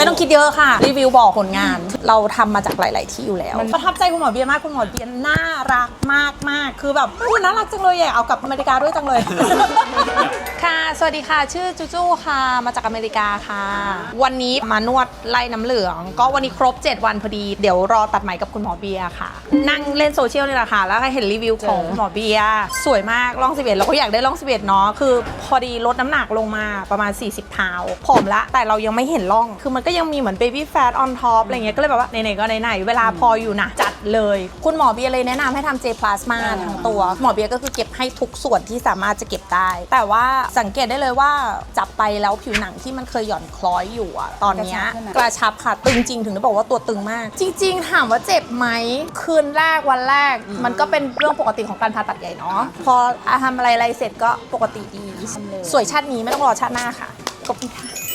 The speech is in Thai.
ไม่ต้องคิดเยอะค่ะ รีวิวบอกผลงาน เราทำมาจากหลาย ๆ ที่อยู่แล้ว ประทับใจคุณหมอเบียร์มาก คุณหมอเบียร์น่ารักมากมากๆคือแบบเฮ้ยน่ารักจังเลยอยากเอากลับอเมริกาด้วยจังเลย ค่ะ สวัสดีค่ะ ชื่อจูจูค่ะ มาจากอเมริกาค่ะ วันนี้มานวดไล่น้ำเหลือง ก็วันนี้ครบ 7 วันพอดี เดี๋ยวรอตัดไหมกับคุณหมอเบียร์ค่ะ นั่งเล่นโซเชียลนี่แหละค่ะ แล้วก็เห็นรีวิวของหมอเบียร์สวยมากล่อง 11 เราก็อยากได้ล่อง 11 เนาะ คือพอดีลดน้ำหนักลงมาประมาณ 40พาวผอมละ แต่เรายังไม่เห็นล่อง คือมันก็ยังมีเหมือนเบบี้แฟตออนท็อปอะไรเงี้ยก็เลยแบบว่าไหนๆก็ไหนๆเวลาพออยู่นะจัดเลย คุณหมอเบียร์เลยแนะนำให้ทำเจพลาสมาทั้งตัว หมอเบียร์ก็คือเก็บให้ทุกส่วนที่สามารถจะเก็บได้ แต่ว่าสังเกตได้เลยว่าจับไปแล้วผิวหนังที่มันเคยหย่อนคล้อยอยู่อะตอนเนี้ยกระชับค่ะตึงจริงถึงได้บอกว่าตัวตึงมาก จริง ๆ ถามว่าเจ็บไหมคืนแรกวันแรก มันก็เป็นเรื่องปกติของการผ่าตัดใหญ่เนาะพอทำอะไรอะไรเสร็จก็ปกติดี สวยชาตินี้ไม่ต้องรอชาติหน้าค่ะขอบคุณค่ะ